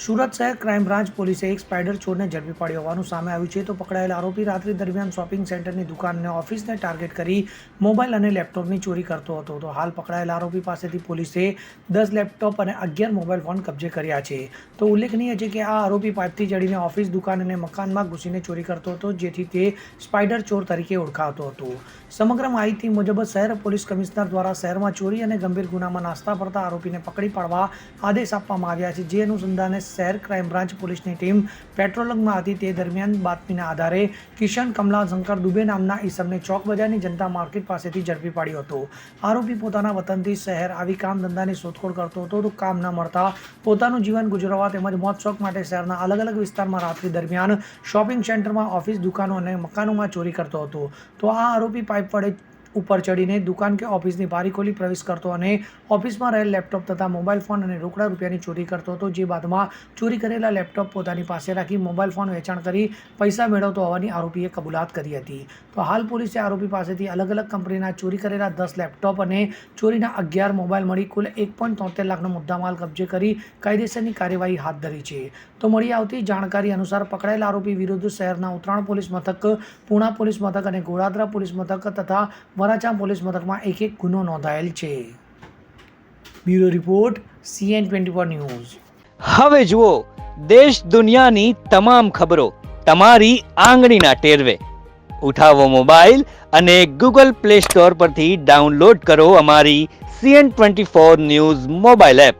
સુરત શહેર crime branch પોલીસે એક સ્પાઈડર ચોરને ઝડપી પાડ્યો હોવાનું સામે આવ્યું છે. તો પકડાયેલ આરોપી રાત્રિ દરમિયાન શોપિંગ સેન્ટરની દુકાન અને ઓફિસને ટાર્ગેટ કરી મોબાઈલ અને લેપટોપની ચોરી કરતો હતો. તો હાલ પકડાયેલ આરોપી પાસેથી પોલીસે દસ લેપટોપ અને અગિયાર મોબાઈલ ફોન કબજે કર્યા છે. તો ઉલ્લેખનીય છે કે આ આરોપી પાઇપથી ચડીને ઓફિસ, દુકાન અને મકાનમાં ઘૂસીને ચોરી કરતો હતો, જેથી તે સ્પાઈડર ચોર તરીકે ઓળખાતો હતો. સમગ્ર માહિતી મુજબ શહેર પોલીસ કમિશનર દ્વારા શહેરમાં ચોરી અને ગંભીર ગુનામાં નાસ્તા પડતા આરોપીને પકડી પાડવા આદેશ આપવામાં આવ્યા છે. જે અનુસંધાને શહેર ક્રાઇમ બ્રાન્ચ પોલીસની ટીમ પેટ્રોલિંગમાં હતી. તે દરમિયાન બાતમીના આધારે કિશન કમલાશંકર દુબે નામના ઈસમને ચોક બજારની જનતા માર્કેટ પાસેથી ઝડપી પાડ્યો હતો. આરોપી પોતાના વતનથી શહેર આવી કામ ધંધાની શોધખોળ કરતો હતો. તો કામ ન મળતા પોતાનું જીવન ગુજરવા તેમજ મોત શોખ માટે શહેરના અલગ અલગ વિસ્તારમાં રાત્રિ દરમિયાન શોપિંગ સેન્ટરમાં, ઓફિસ દુકાનો અને મકાનોમાં ચોરી કરતો હતો. તો આ આરોપી પાઇપ વડે ઉપર ચડીને દુકાન કે ઓફિસની બારી ખોલી પ્રવેશ કરતો અને ઓફિસમાં રહેલ લેપટોપ તથા મોબાઈલ ફોન અને રોકડા રૂપિયાની ચોરી કરતો હતો, જે બાદમાં ચોરી કરેલા લેપટોપ પોતાની પાસે રાખી મોબાઈલ ફોન વેચાણ કરી પૈસા મેળવતો હોવાની આરોપીએ કબૂલાત કરી હતી. તો હાલ પોલીસે આરોપી પાસેથી અલગ અલગ કંપનીના ચોરી કરેલા દસ લેપટોપ અને ચોરીના અગિયાર મોબાઈલ મળી કુલ એક પોઈન્ટ તોતેર લાખનો મુદ્દામાલ કબજે કરી કાયદેસરની કાર્યવાહી હાથ ધરી છે. તો મળી આવતી જાણકારી અનુસાર પકડાયેલ આરોપી વિરુદ્ધ શહેરના ઉત્તરાણ પોલીસ મથક, પૂણા પોલીસ મથક અને ગોળાદરા પોલીસ મથક તથા વરાછા પોલીસ મથકમાં એક એક ગુનો નોંધાયેલ છે. Bureau report, CN twenty four news. હવે જુઓ, દેશ દુનિયાની તમામ ખબરો તમારી આંગળીના ટેરવે. ઉઠાવો મોબાઈલ અને ગૂગલ પ્લે સ્ટોર પરથી ડાઉનલોડ કરો અમારી CN twenty four news mobile app.